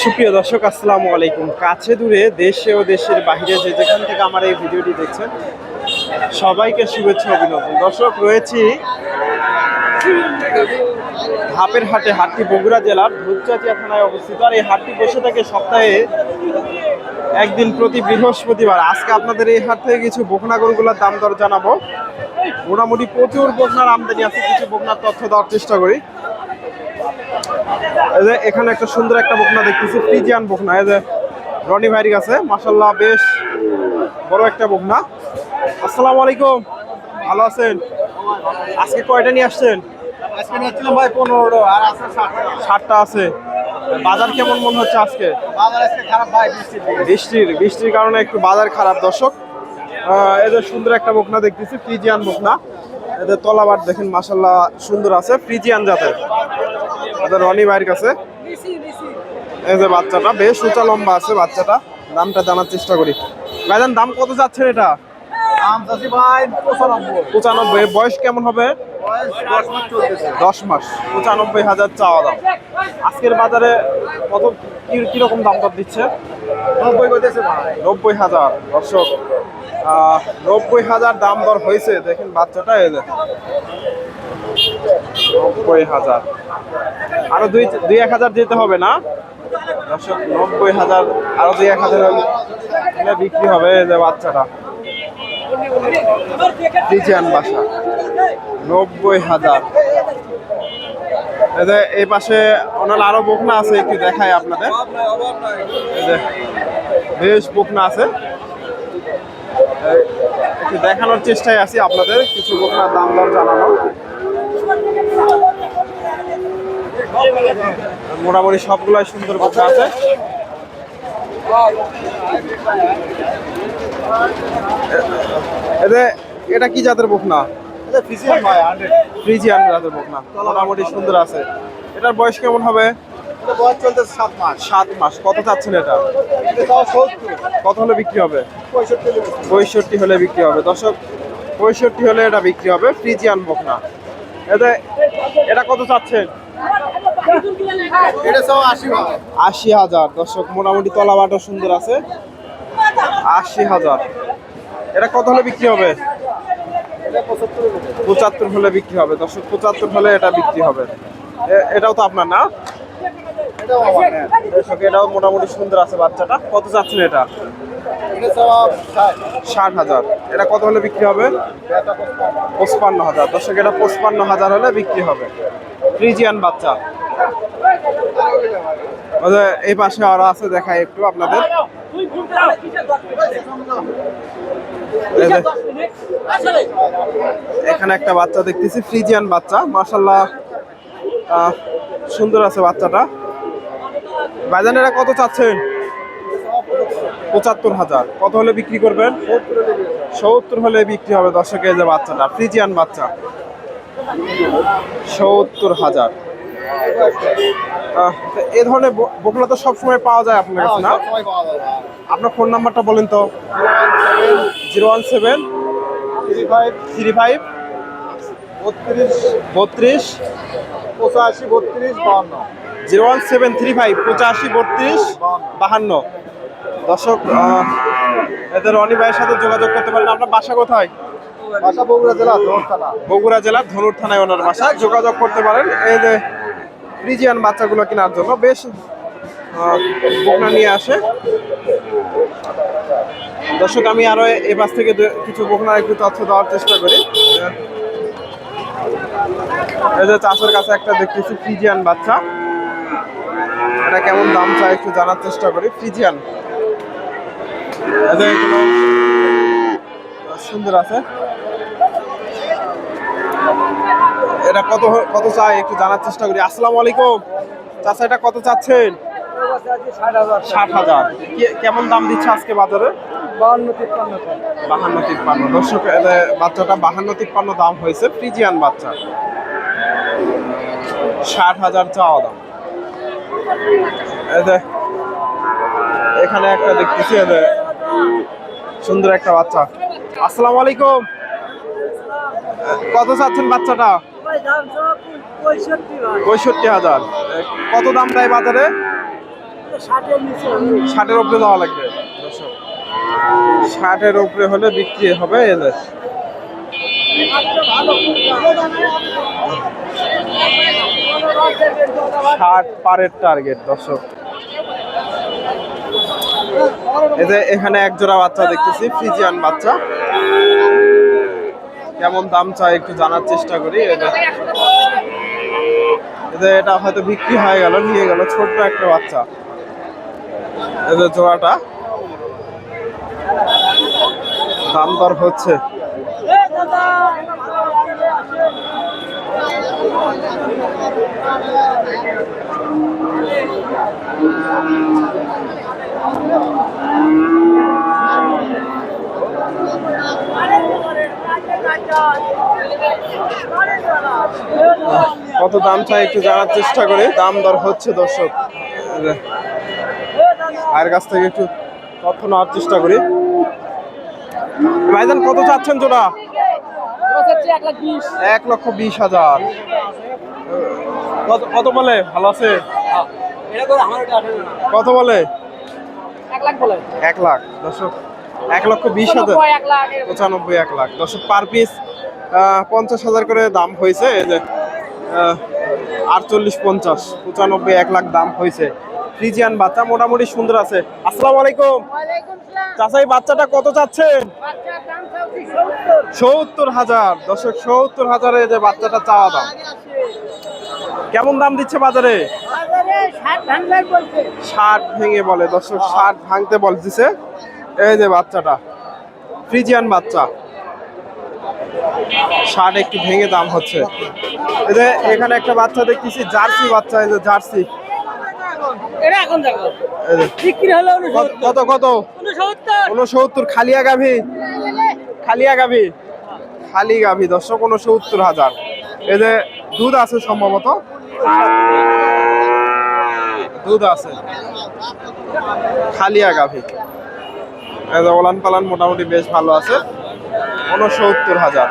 সুপ্রিয় দর্শক, আসসালামু আলাইকুম। কাছে দূরে দেশে ও দেশের বাইরে যে যেখান থেকে আমার এই ভিডিওটি দেখছেন, সবাইকে শুভেচ্ছা অভিনন্দন। দর্শক, রয়েছি হাপের হাটে হাটটি বগুড়া জেলার ধূপচাচিয়া থানায় অবস্থিত। আর এই হাটটি বসে থাকে সপ্তাহে একদিন প্রতি বৃহস্পতিবার। আজকে আপনাদের এই হাট থেকে কিছু বকনা গরুগুলোর দাম দর জানাব। মোটামুটি প্রচুর বকনার আমদানি আছে কিছু বকনার তথ্য দেওয়ার চেষ্টা করি। এই যে এখানে একটা সুন্দর একটা বকনা দেখতেছি ফ্রিজিয়ান বকনা। এই যে রনি ভাইয়ের কাছে মাসাল্লাহ বেশ বড় একটা বকনা। আসসালামু আলাইকুম। ভালো আছেন? আজকে কয়টা নিয়ে আসছেন? আজকে নিচ্ছিলাম ভাই পনেরো আর আছে ষাটটা আছে। বাজার কেমন মনে হচ্ছে আজকে? বাজার আজকে খারাপ ভাই বৃষ্টির বৃষ্টির কারণে একটু বাজার খারাপ দর্শক। এদের সুন্দর একটা বকনা দেখতেছি ফ্রিজিয়ান বকনা। এদের তলাবার দেখেন মাসাল্লাহ সুন্দর আছে ফ্রিজিয়ান জাতের। এদের রনি ভাইয়ের কাছে। এই যে বাচ্চাটা বেশ উঁচা লম্বা আছে বাচ্চাটা। দামটা জানার চেষ্টা করি। ভাইজান দাম কত যাচ্ছে এটা? পঁচানব্বই। বয়স কেমন হবে? দশ মাস দশ মাস পঁচানব্বই হাজার চাওয়া দাম। আজকের বাজারে কত কি কীরকম দাম দর দিচ্ছে? নব্বই করতেছে ভাই। নব্বই হাজার দর্শক। নব্বই হাজার দাম দর হয়েছে। দেখেন বাচ্চাটা যে। নব্বই হাজার। আরও দুই দুই এক হাজার যেতে হবে না? দর্শক নব্বই হাজার আরও দুই এক হাজার বিক্রি হবে এই যে বাচ্চাটা। বাসা। নব্বই হাজার। এই পাশে ওনার আরও বকনা আছে, একটু দেখায় আপনাদের। বেশ বকনা আছে। একটু দেখানোর চেষ্টায় আছি আপনাদের, কিছু বকনার দাম দর জানানো। মোটামুটি সবগুলাই সুন্দর বকনা আছে। এটা কি জাতের বকনা? ফ্রিজিয়ান জাতের বকনা মোটামুটি সুন্দর আছে। এটার বয়স কেমন হবে? সাত মাস। কত চাচ্ছেন এটা? কত হলে বিক্রি হবে? পঁয়ষট্টি হলে বিক্রি হবে। দর্শক পঁয়ষট্টি হলে এটা বিক্রি হবে। ফ্রিজিয়ান এতে এটা কত চাচ্ছেন? আশি হাজার। দর্শক মোটামুটি তলাবাটা সুন্দর আছে। আশি হাজার। এটা কত হলে বিক্রি হবে? পঁচাত্তর হলে বিক্রি হবে। দর্শক পঁচাত্তর হলে এটা বিক্রি হবে। এটাও তো আপনার না? হ্যাঁ। দর্শক এটাও মোটামুটি সুন্দর আছে বাচ্চাটা। কত চাচ্ছেন এটা? ষাট। হাজার। এটা কত হলে বিক্রি হবে? পঁচপান্ন। হাজার। দর্শক এটা পঁচপান্ন হাজার হলে বিক্রি হবে। ফ্রিজিয়ান বাচ্চা। এই পাশে আরও আছে দেখাই একটু আপনাদের। এখানে একটা বাচ্চা দেখতেছি, ফ্রিজিয়ান বাচ্চা। মার্শাল্লাহ সুন্দর আছে বাচ্চাটা। বাজানেরা কত চাচ্ছেন পঁচাত্তর হাজার। কত হলে বিক্রি করবেন? সত্তর হলে বিক্রি হবে দর্শকের যে বাচ্চাটা, ফ্রিজিয়ান বাচ্চা। সত্তর হাজার। এই ধরনের বকলা তো সবসময় পাওয়া যায় আপনার কাছে না? ভাই আপনার ফোন নাম্বারটা বলেন তো। Zero one seven three five three five বত্রিশ বত্রিশ পঁচাশি বত্রিশ বাউন্ন zero one seven three five পঁচাশি বত্রিশ বাহান্ন। দর্শক এদের রনি ভাইয়ের সাথে যোগাযোগ করতে পারেন। আপনার বাসা কোথায়? বাসা বগুড়া জেলা ধর্মতলা বগুড়া জেলার ধনুর থানায় ওনার বাসা। যোগাযোগ করতে পারেন। এই যে ফ্রিজিয়ান বাচ্চাগুলো কেনার জন্য বেশ বকনা নিয়ে আসে। দর্শক, আমি আরও এ পাশ থেকে কিছু বকনার একটু তথ্য দেওয়ার চেষ্টা করি। চাষের কাছে একটা দেখতেছি, ফ্রিজিয়ান বাচ্চা। এটা কেমন দাম চাই একটু জানার চেষ্টা করি। ফ্রিজিয়ান। সুন্দর আছে। এটা কত কত চাই? একটু জানার চেষ্টা করি। আসসালামু আলাইকুম। চাচা, এটা কত চাচ্ছেন? ষাট হাজার। কেমন দাম দিচ্ছে আজকে বাজারে? বাহান্ন তিপ্পান্ন। দর্শক বাচ্চাটা বাহান্ন তিপ্পান্ন দাম হয়েছে, ফ্রিজিয়ান বাচ্চা। ষাট হাজার চাওয়া দাম। এখানে একটা দেখতেছি সুন্দর একটা বাচ্চা। আসসালামু আলাইকুম। কত চাচ্ছেন বাচ্চাটা? পঁয়ষট্টি হাজার। কত দাম দেয় বাজারে? ষাটের উপরে যাওয়া লাগবে। ষাটের উপরে হলে বিক্রি হবে এদের ষাট পারের টার্গেট দর্শক। এখানে এক জোড়া বাচ্চা দেখতেছি ফ্রিজিয়ান বাচ্চা। কেমন দাম চাই একটু জানার চেষ্টা করি। যে এটা হয়তো বিক্রি হয়ে গেল, নিয়ে গেল ছোট্ট একটা বাচ্চা। যে জোড়াটা। দাম দর হচ্ছে। কত দাম চাই একটু জানার চেষ্টা করি। দাম দর হচ্ছে দর্শক। ভাইয়ের কাছ থেকে একটু তথ্য নেওয়ার চেষ্টা করি। ভাইজান, কত চাচ্ছেন জোড়া? এক লক্ষ বিশ হাজার। কত বলে? ভালো আছে? কত বলে? এক লাখ। দর্শক, এক লক্ষ বিশ হাজার। পঁচানব্বই, এক লাখ। দর্শক, পার পিস পঞ্চাশ হাজার করে দাম হয়েছে এই যে আটচল্লিশ পঞ্চাশ পঁচানব্বই এক লাখ দাম হয়েছে। ফ্রিজিয়ান বাচ্চা মোটামুটি সুন্দর আছে। আসসালামু আলাইকুম। চাচাই বাচ্চাটা কত চাচ্ছেন? সত্তর। হাজার। দর্শক সত্তর হাজারে যে বাচ্চাটা চাওয়া দাম। কেমন দাম দিচ্ছে বাজারে? ষাট ভেঙে বলে। দর্শক ষাট ভাঙতে বলতেছে। এই যে বাচ্চাটা। ফ্রিজিয়ান বাচ্চা। ষাট একটু ভেঙে দাম হচ্ছে। এই যে এখানে একটা বাচ্চা দেখতেছি জার্সি বাচ্চা এই যে জার্সি। কত- কত উনসত্তর। খালিয়া গাভী খালিয়া গাভী খালি গাভী দর্শক উনসত্তর হাজার। এই যে দুধ আছে সম্ভবত। দুধ আছে। খালিয়া গাভী ওলান পালান মোটামুটি বেশ ভালো আছে। উনসত্তর হাজার।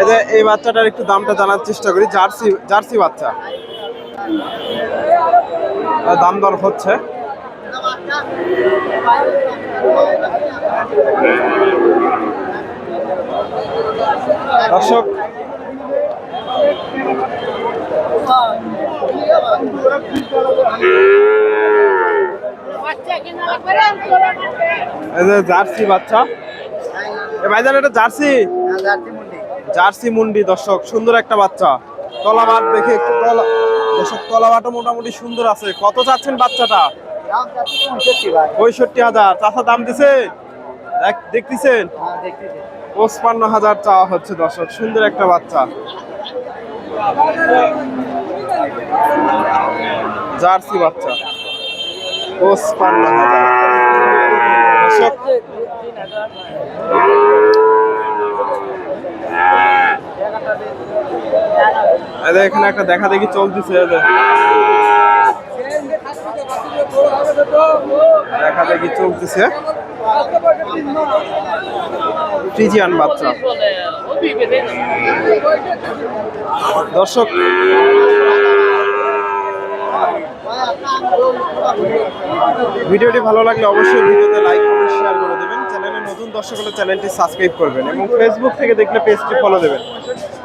এই যে এই বাচ্চাটার একটু দামটা জানার চেষ্টা করি, জার্সি জার্সি বাচ্চা। দাম দর হচ্ছে। দর্শক জার্সি বাচ্চা। ভাইজান এটা জার্সি? জার্সি মুন্ডি। দর্শক সুন্দর একটা বাচ্চা। তলাবাট দেখে একটু তলা দর্শক তলাবাটও মোটামুটি সুন্দর আছে। কত চাচ্ছেন বাচ্চাটা? পঁয়ষট্টি হাজার। চাষা দাম দিছে? দেখ- দেখতেছেন? পঁচপান্ন হাজার চাওয়া হচ্ছে দর্শক সুন্দর একটা বাচ্চা। জার্সি বাচ্চা। পঁচপান্ন হাজার। এখানে একটা দেখা দেখি চলতেছে দেখা দেখি চলতেছে। বাচ্চা। দর্শক, ভিডিওটি ভালো লাগলে অবশ্যই ভিডিওতে লাইক কমেন্ট শেয়ার করে দেবেন। দর্শক হলে চ্যানেলটি সাবস্ক্রাইব করবেন এবং ফেসবুক থেকে দেখলে পেজটি ফলো দেবেন।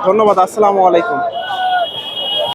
ধন্যবাদ, আসসালামু আলাইকুম।